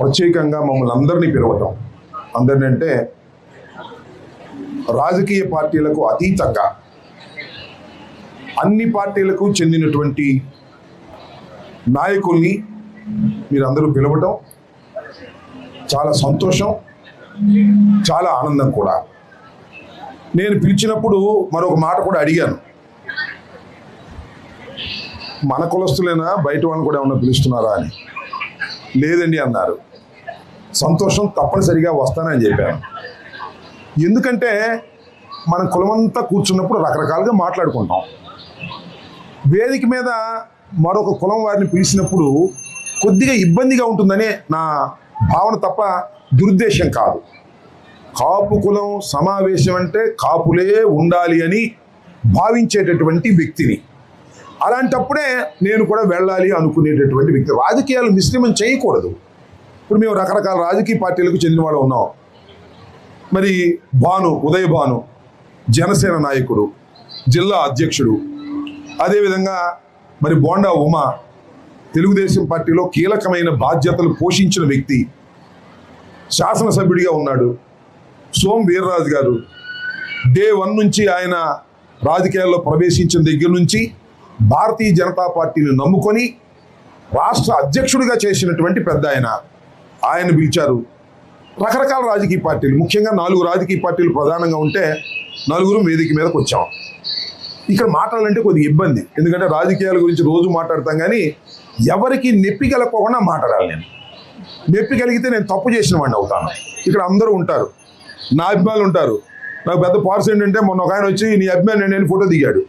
ప్రత్యేకంగా మమ్మల్ని అందరినీ పిలవటం. అందరినీ అంటే రాజకీయ పార్టీలకు అతీతంగా అన్ని పార్టీలకు చెందినటువంటి నాయకుల్ని మీరందరూ పిలవటం చాలా సంతోషం చాలా ఆనందం కూడా. నేను పిలిచినప్పుడు మరొక మాట కూడా అడిగాను. మన కులస్తులైనా బయట వాళ్ళని కూడా ఏమన్నా పిలుస్తున్నారా? అని. లేదండి అన్నారు. సంతోషం తప్పనిసరిగా వస్తానని చెప్పాను. ఎందుకంటే మనం కులమంతా కూర్చున్నప్పుడు రకరకాలుగా మాట్లాడుకుంటాం. వేదిక మీద మరొక కులం వారిని పిలిచినప్పుడు కొద్దిగా ఇబ్బందిగా ఉంటుందనే నా భావన తప్ప దురుద్దేశం కాదు. కాపు కులం సమావేశం అంటే కాపులే ఉండాలి అని భావించేటటువంటి వ్యక్తిని. అలాంటప్పుడే నేను కూడా వెళ్ళాలి అనుకునేటటువంటి వ్యక్తి. రాజకీయాలు మిశ్రమం చేయకూడదు. ఇప్పుడు మేము రకరకాల రాజకీయ పార్టీలకు చెందిన వాళ్ళు ఉన్నాం. మరి భాను ఉదయ్ భాను జనసేన నాయకుడు జిల్లా అధ్యక్షుడు అదేవిధంగా మరి బోండా ఉమా తెలుగుదేశం పార్టీలో కీలకమైన బాధ్యతలు పోషించిన వ్యక్తి శాసనసభ్యుడిగా ఉన్నాడు సోమ్ వీర్రాజు గారు. డే వన్ నుంచి ఆయన రాజకీయాల్లో ప్రవేశించిన దగ్గర నుంచి భారతీయ జనతా పార్టీని నమ్ముకొని రాష్ట్ర అధ్యక్షుడిగా చేసినటువంటి పెద్ద ఆయన. ఆయన పిలిచారు. రకరకాల రాజకీయ పార్టీలు ముఖ్యంగా నాలుగు రాజకీయ పార్టీలు ప్రధానంగా ఉంటే నలుగురు వేదిక మీదకి వచ్చాం. ఇక్కడ మాట్లాడాలంటే కొద్దిగా ఇబ్బంది. ఎందుకంటే రాజకీయాల గురించి రోజు మాట్లాడతాం కానీ ఎవరికి నొప్పి కలగకుండా మాట్లాడాలి నేను. నొప్పి కలిగితే నేను తప్పు చేసిన వాడిని అవుతాను. ఇక్కడ అందరూ ఉంటారు. నా అభిమానులు ఉంటారు. నాకు పెద్ద పార్స్ ఏంటంటే మొన్న ఒక ఆయన వచ్చి నీ అభిమాని నేను ఫోటో దిగాడు.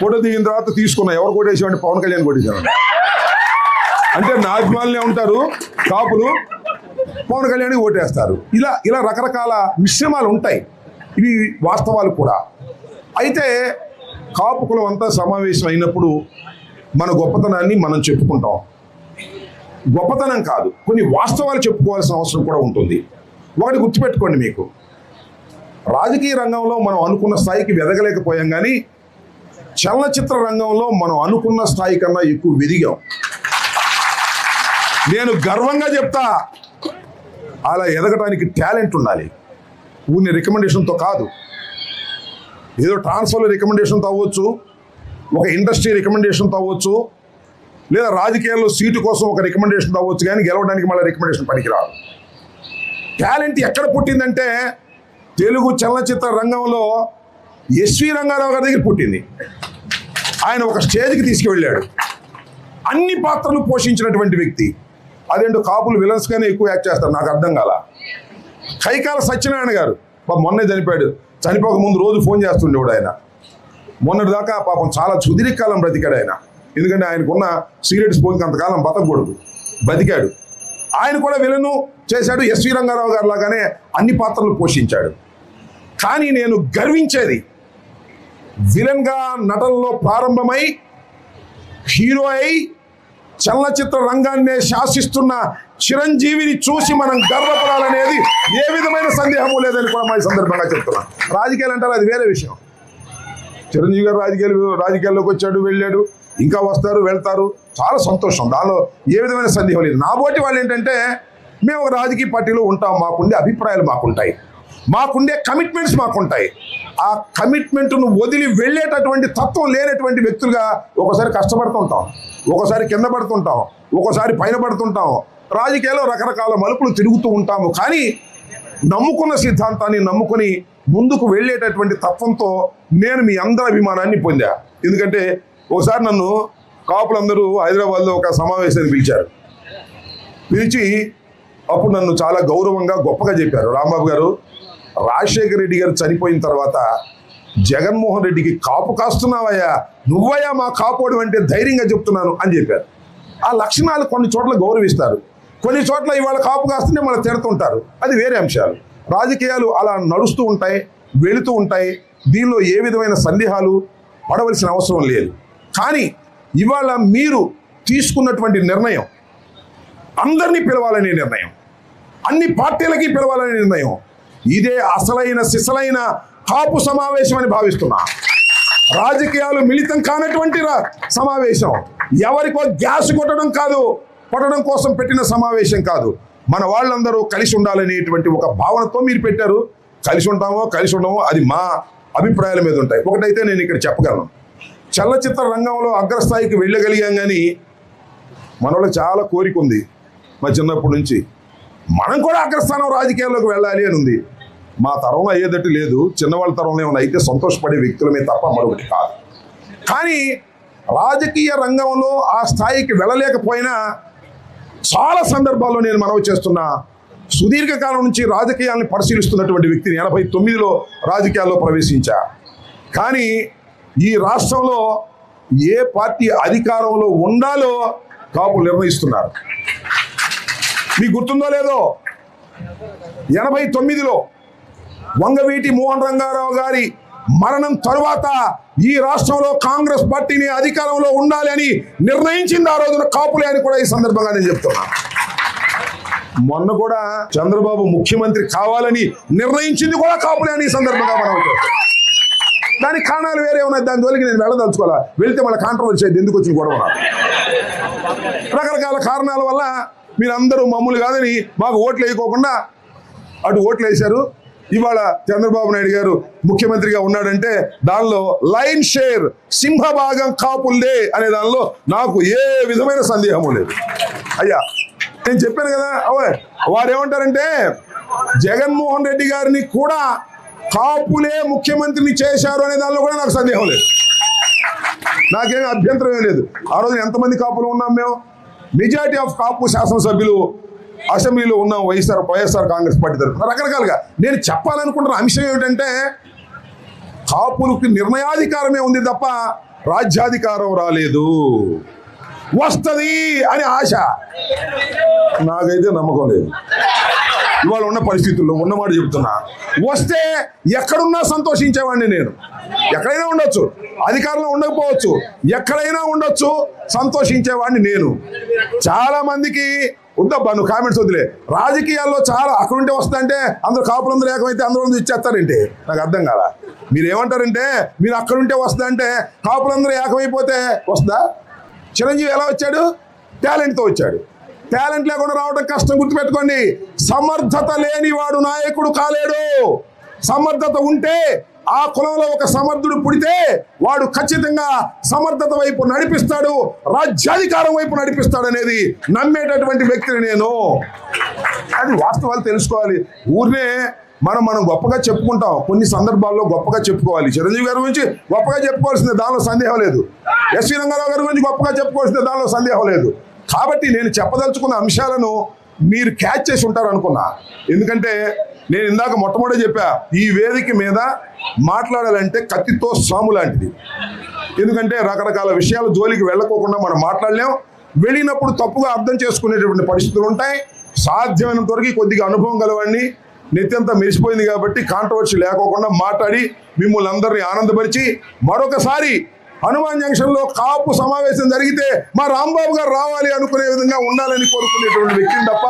ఫోటో దిగిన తర్వాత తీసుకున్నా. ఎవరు కొట్టేసామంటే పవన్ కళ్యాణ్ కొట్టేసాను అంటే నా అభిమానులే ఉంటారు. కాపులు పవన్ కళ్యాణ్కి ఓటేస్తారు. ఇలా ఇలా రకరకాల మిశ్రమాలు ఉంటాయి. ఇవి వాస్తవాలు కూడా. అయితే కాపు కులం అంతా సమావేశం అయినప్పుడు మన గొప్పతనాన్ని మనం చెప్పుకుంటాం. గొప్పతనం కాదు కొన్ని వాస్తవాలు చెప్పుకోవాల్సిన అవసరం కూడా ఉంటుంది. ఒకటి గుర్తుపెట్టుకోండి మీకు. రాజకీయ రంగంలో మనం అనుకున్న స్థాయికి వెదగలేకపోయాం కానీ చలనచిత్ర రంగంలో మనం అనుకున్న స్థాయి కన్నా ఎక్కువ వెదిగాం. నేను గర్వంగా చెప్తా. అలా ఎదగటానికి టాలెంట్ ఉండాలి. ఊరిని రికమెండేషన్తో కాదు. ఏదో ట్రాన్స్ఫర్ రికమెండేషన్తో అవ్వచ్చు. ఒక ఇండస్ట్రీ రికమెండేషన్తో అవ్వచ్చు. లేదా రాజకీయాల్లో సీటు కోసం ఒక రికమెండేషన్ అవ్వచ్చు. కానీ గెలవడానికి మళ్ళీ రికమెండేషన్ పనికిరాదు. టాలెంట్ ఎక్కడ పుట్టిందంటే తెలుగు చలనచిత్ర రంగంలో ఎస్వి రంగారావు గారి దగ్గర పుట్టింది. ఆయన ఒక స్టేజ్కి తీసుకువెళ్ళాడు. అన్ని పాత్రలు పోషించినటువంటి వ్యక్తి. అదేంటో కాపులు విలన్స్గానే ఎక్కువ యాక్ట్ చేస్తారు. నాకు అర్థం కాల? కైకాల సత్యనారాయణ గారు పాపం మొన్నే చనిపోయాడు. చనిపోక ముందు రోజు ఫోన్ చేస్తుండేవాడు ఆయన. మొన్నటి దాకా పాపం చాలా సుదీర్ఘకాలం బ్రతికాడు ఆయన. ఎందుకంటే ఆయనకున్న సిగరెట్ స్మోకింగ్ అంతకాలం బతకూడదు. బతికాడు ఆయన కూడా విలను చేశాడు. ఎస్వి రంగారావు గారు లాగానే అన్ని పాత్రలు పోషించాడు. కానీ నేను గర్వించేది విలన్గా నటనలో ప్రారంభమై హీరో అయి చలనచిత్ర రంగాన్నే శాసిస్తున్న చిరంజీవిని చూసి మనం గర్వపడాలనేది ఏ విధమైన సందేహము లేదని కూడా మా సందర్భంగా చెప్తున్నాం. రాజకీయాలు అంటారు? అది వేరే విషయం. చిరంజీవి గారు రాజకీయాలు రాజకీయాల్లోకి వచ్చాడు వెళ్ళాడు ఇంకా వస్తారు వెళ్తారు. చాలా సంతోషం. దానిలో ఏ విధమైన సందేహం లేదు. నాబోటి వాళ్ళు ఏంటంటే మేము ఒక రాజకీయ పార్టీలో ఉంటాం మాకుండే అభిప్రాయాలు మాకుంటాయి. మాకుండే కమిట్మెంట్స్ మాకుంటాయి. ఆ కమిట్మెంట్ను వదిలి వెళ్ళేటటువంటి తత్వం లేనటువంటి వ్యక్తులుగా ఒకసారి కష్టపడుతుంటాం. ఒకసారి కింద పడుతుంటాం. ఒకసారి పైన పడుతుంటాం. రాజకీయాల్లో రకరకాల మలుపులు తిరుగుతూ ఉంటాము. కానీ నమ్ముకున్న సిద్ధాంతాన్ని నమ్ముకుని ముందుకు వెళ్ళేటటువంటి తత్వంతో నేను మీ అందరి అభిమానాన్ని పొందా. ఎందుకంటే ఒకసారి నన్ను కాపులందరూ హైదరాబాద్లో ఒక సమావేశాన్ని పిలిచారు. పిలిచి అప్పుడు నన్ను చాలా గౌరవంగా గొప్పగా చెప్పారు. రాంబాబు గారు రాజశేఖర రెడ్డి గారు చనిపోయిన తర్వాత జగన్మోహన్ రెడ్డికి కాపు కాస్తున్నావయ్యా. నువ్వయ్యా మా కాపోడు అంటే ధైర్యంగా చెప్తున్నాను అని చెప్పారు. ఆ లక్షణాలు కొన్ని చోట్ల గౌరవిస్తారు. కొన్ని చోట్ల ఇవాళ కాపు కాస్తుంటే మళ్ళీ తిడుతుంటారు. అది వేరే అంశాలు. రాజకీయాలు అలా నడుస్తూ ఉంటాయి వెళుతూ ఉంటాయి. దీనిలో ఏ విధమైన సందేహాలు పడవలసిన అవసరం లేదు. కానీ ఇవాళ మీరు తీసుకున్నటువంటి నిర్ణయం అందరినీ పిలవాలనే నిర్ణయం అన్ని పార్టీలకి పిలవాలనే నిర్ణయం ఇదే అసలైన సిసలైన కాపు సమావేశం అని భావిస్తున్నా. రాజకీయాలు మిళితం కానటువంటి సమావేశం. ఎవరికో గ్యాస్ కొట్టడం కాదు కొట్టడం కోసం పెట్టిన సమావేశం కాదు. మన వాళ్ళందరూ కలిసి ఉండాలనేటువంటి ఒక భావనతో మీరు పెట్టారు. కలిసి ఉంటామో కలిసి ఉండమో అది మా అభిప్రాయాల మీద ఉంటాయి. ఒకటైతే నేను ఇక్కడ చెప్పగలను. చలనచిత్ర రంగంలో అగ్రస్థాయికి వెళ్ళగలిగాం కానీ మనలో చాలా కోరిక ఉంది. మా చిన్నప్పటి నుంచి. మనం కూడా అగ్రస్థానం రాజకీయాల్లోకి వెళ్ళాలి అని ఉంది. మా తరంలో అయ్యేటట్టు లేదు చిన్నవాళ్ళ తరంలో ఏమైనా అయితే సంతోషపడే వ్యక్తులమే తప్ప మరొకటి కాదు. కానీ రాజకీయ రంగంలో ఆ స్థాయికి వెళ్ళలేకపోయినా చాలా సందర్భాల్లో నేను మనవి చేస్తున్నా సుదీర్ఘకాలం నుంచి రాజకీయాలను పరిశీలిస్తున్నటువంటి వ్యక్తిని ఎనభై తొమ్మిదిలో రాజకీయాల్లో ప్రవేశించా. కానీ ఈ రాష్ట్రంలో ఏ పార్టీ అధికారంలో ఉండాలో కాపులు నిర్ణయిస్తున్నారు. మీకు గుర్తుందో లేదో? ఎనభై తొమ్మిదిలో వంగవీటి మోహన్ రంగారావు గారి మరణం తరువాత ఈ రాష్ట్రంలో కాంగ్రెస్ పార్టీని అధికారంలో ఉండాలి అని నిర్ణయించింది ఆ రోజున కాపులే అని కూడా ఈ సందర్భంగా నేను చెప్తున్నా. మొన్న కూడా చంద్రబాబు ముఖ్యమంత్రి కావాలని నిర్ణయించింది కూడా కాపులే అని ఈ సందర్భంగా మనం దానికి కారణాలు వేరే ఉన్నాయి. దాని జోలికి నేను వెళ్ళదలుచుకోవాలా? వెళ్తే మళ్ళీ కాంట్రవర్సీ అయింది. ఎందుకు వచ్చింది గొడవ? రకరకాల కారణాల వల్ల మీరందరూ మమ్మల్ని కాదని మాకు ఓట్లు వేయకోకుండా అటు ఓట్లు వేశారు. ఇవాళ చంద్రబాబు నాయుడు గారు ముఖ్యమంత్రిగా ఉన్నాడంటే దానిలో లైన్ షేర్ సింహభాగం కాపుల్దే అనే దానిలో నాకు ఏ విధమైన సందేహము లేదు. అయ్యా నేను చెప్పాను కదా అవే వారు ఏమంటారంటే జగన్మోహన్ రెడ్డి గారిని కూడా కాపులే ముఖ్యమంత్రిని చేశారు అనే దానిలో కూడా నాకు సందేహం లేదు. నాకేం అభ్యంతరం ఏం లేదు. ఆ రోజు ఎంతమంది కాపులు ఉన్నాం మేము? మెజారిటీ ఆఫ్ కాపు శాసనసభ్యులు అసెంబ్లీలో ఉన్న వైఎస్ఆర్ వైఎస్ఆర్ కాంగ్రెస్ పార్టీ తరఫున రకరకాలుగా. నేను చెప్పాలనుకుంటున్న అంశం ఏమిటంటే కాపులకు నిర్ణయాధికారమే ఉంది తప్ప రాజ్యాధికారం రాలేదు. వస్తుంది అని ఆశ. నాకైతే నమ్మకం లేదు. ఇవాళ ఉన్న పరిస్థితుల్లో ఉన్నమాట చెప్తున్నా. వస్తే ఎక్కడున్నా సంతోషించేవాడిని నేను. ఎక్కడైనా ఉండొచ్చు. అధికారంలో ఉండకపోవచ్చు. ఎక్కడైనా ఉండొచ్చు. సంతోషించేవాడిని నేను. చాలామందికి వద్దబ్బా నువ్వు కామెంట్స్ వదిలే. రాజకీయాల్లో చాలా అక్కడుంటే వస్తుందంటే అందరు కాపులందరూ ఏకమైతే అందరూ ఇచ్చేస్తారంటే? నాకు అర్థం కాదా మీరు ఏమంటారంటే మీరు అక్కడుంటే వస్తుందంటే కాపులందరూ ఏకమైపోతే వస్తుందా? చిరంజీవి ఎలా వచ్చాడు? టాలెంట్తో వచ్చాడు. టాలెంట్ లేకుండా రావడం కష్టం గుర్తుపెట్టుకోండి. సమర్థత లేనివాడు నాయకుడు కాలేడు. సమర్థత ఉంటే ఆ కులంలో ఒక సమర్థుడు పుడితే వాడు ఖచ్చితంగా సమర్థత వైపు నడిపిస్తాడు రాజ్యాధికారం వైపు నడిపిస్తాడు అనేది నమ్మేటటువంటి వ్యక్తిని నేను. అది వాస్తవాలు తెలుసుకోవాలి. ఊరినే మనం మనం గొప్పగా చెప్పుకుంటాం. కొన్ని సందర్భాల్లో గొప్పగా చెప్పుకోవాలి. చిరంజీవి గారి గురించి గొప్పగా చెప్పుకోవాల్సిందే దానిలో సందేహం లేదు. ఎస్వి రంగారావు గారి గురించి గొప్పగా చెప్పుకోవాల్సిందే దానిలో సందేహం లేదు. కాబట్టి నేను చెప్పదలుచుకున్న అంశాలను మీరు క్యాచ్ చేసి ఉంటారు అనుకున్నా. ఎందుకంటే నేను ఇందాక మొట్టమొదటి చెప్పా ఈ వేదిక మీద మాట్లాడాలంటే కత్తితో సాము లాంటిది. ఎందుకంటే రకరకాల విషయాల జోలికి వెళ్ళకోకుండా మనం మాట్లాడలేం. వెళ్ళినప్పుడు తప్పుగా అర్థం చేసుకునేటువంటి పరిస్థితులు ఉంటాయి. సాధ్యమైనంత వరకు కొద్దిగా అనుభవం గలవాడిని. నెత్తంతా మెరిసిపోయింది కాబట్టి కాంట్రవర్సీ లేకోకుండా మాట్లాడి మిమ్మల్ని అందరినీ ఆనందపరిచి మరొకసారి హనుమాన్ జంక్షన్లో కాపు సమావేశం జరిగితే మా రాంబాబు గారు రావాలి అనుకునే విధంగా ఉండాలని కోరుకునేటువంటి వ్యక్తిని తప్ప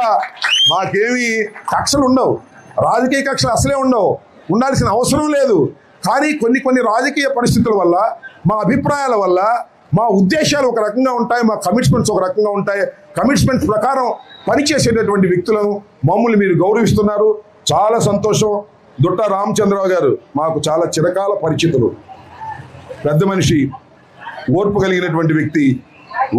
మాకేమీ కక్షలు ఉండవు. రాజకీయ కక్షలు అసలే ఉండవు. ఉండాల్సిన అవసరం లేదు. కానీ కొన్ని కొన్ని రాజకీయ పరిస్థితుల వల్ల మా అభిప్రాయాల వల్ల మా ఉద్దేశాలు ఒక రకంగా ఉంటాయి మా కమిట్మెంట్స్ ఒక రకంగా ఉంటాయి. కమిట్మెంట్స్ ప్రకారం పనిచేసేటటువంటి వ్యక్తులను మమ్మల్ని మీరు గౌరవిస్తున్నారు. చాలా సంతోషం. దుట్ట రామచంద్రరావు గారు మాకు చాలా చిరకాల పరిచితులు. పెద్ద మనిషి ఓర్పు కలిగినటువంటి వ్యక్తి.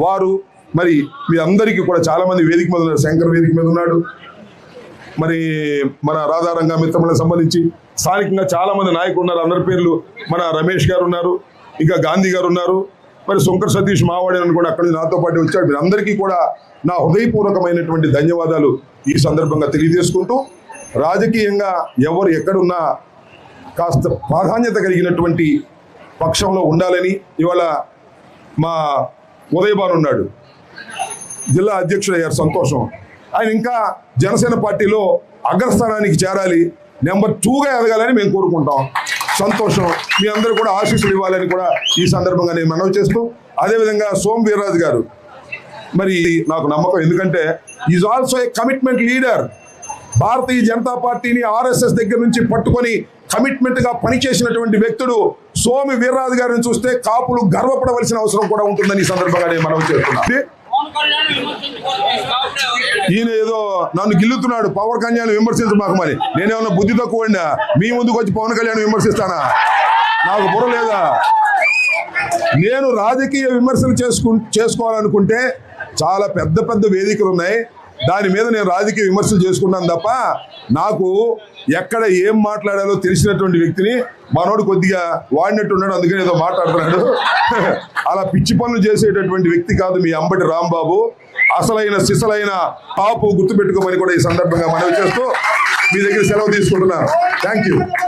వారు మరి మీ అందరికీ కూడా చాలామంది వేదిక మీద ఉన్నారు. శంకర్ వేదిక మీద ఉన్నాడు. మరి మన రాధారంగ మిత్రములకు సంబంధించి స్థానికంగా చాలామంది నాయకులు ఉన్నారు. అందరి పేర్లు మన రమేష్ గారు ఉన్నారు. ఇంకా గాంధీ గారు ఉన్నారు. మరి శంకర్ సతీష్ మావాడి అని కూడా అక్కడి నుంచి నాతో పాటు వచ్చాడు. మీరందరికీ కూడా నా హృదయపూర్వకమైనటువంటి ధన్యవాదాలు ఈ సందర్భంగా తెలియజేసుకుంటూ రాజకీయంగా ఎవరు ఎక్కడున్నా కాస్త ప్రాధాన్యత కలిగినటువంటి పక్షంలో ఉండాలని ఇవాళ మా ఉదయభాన్ ఉన్నాడు. జిల్లా అధ్యక్షుడు అయ్యారు సంతోషం. ఆయన ఇంకా జనసేన పార్టీలో అగ్రస్థానానికి చేరాలి నెంబర్ టూగా ఎదగాలని మేము కోరుకుంటాం. సంతోషం. మీ అందరూ కూడా ఆశీస్సులు ఇవ్వాలని కూడా ఈ సందర్భంగా నేను మనవి చేస్తూ అదేవిధంగా సోమ్ వీర్రాజు గారు. మరి నాకు నమ్మకం ఎందుకంటే is also a commitment leader Bharatiya Janata పార్టీని ఆర్ఎస్ఎస్ దగ్గర నుంచి పట్టుకొని కమిట్మెంట్గా పనిచేసినటువంటి వ్యక్తుడు సోమి వీర్రాజు గారిని చూస్తే కాపులు గర్వపడవలసిన అవసరం కూడా ఉంటుందని ఈ సందర్భంగా నేను మనవి చేస్తున్నా. ఈయన ఏదో నన్ను గిల్లుతున్నాడు పవన్ కళ్యాణ్ విమర్శించమాకమని నేనేమన్నా బుద్ధి తక్కువ మీ ముందుకు వచ్చి పవన్ కళ్యాణ్ విమర్శిస్తానా? నాకు బుర్ర లేదా? నేను రాజకీయ విమర్శలు చేసుకు చేసుకోవాలనుకుంటే చాలా పెద్ద పెద్ద వేదికలు ఉన్నాయి. దాని మీద నేను రాజకీయ విమర్శలు చేసుకున్నాను తప్ప నాకు ఎక్కడ ఏం మాట్లాడాలో తెలిసినటువంటి వ్యక్తిని మనోడు కొద్దిగా వాడినట్టు ఉన్నాడు అందుకని ఏదో మాట్లాడుతున్నాడు. అలా పిచ్చి పనులు చేసేటటువంటి వ్యక్తి కాదు మీ అంబటి రాంబాబు. అసలైన సిసలైన టాపు గుర్తుపెట్టుకోమని కూడా ఈ సందర్భంగా మనవి చేస్తూ మీ దగ్గర సెలవు తీసుకుంటున్నాను. Thank you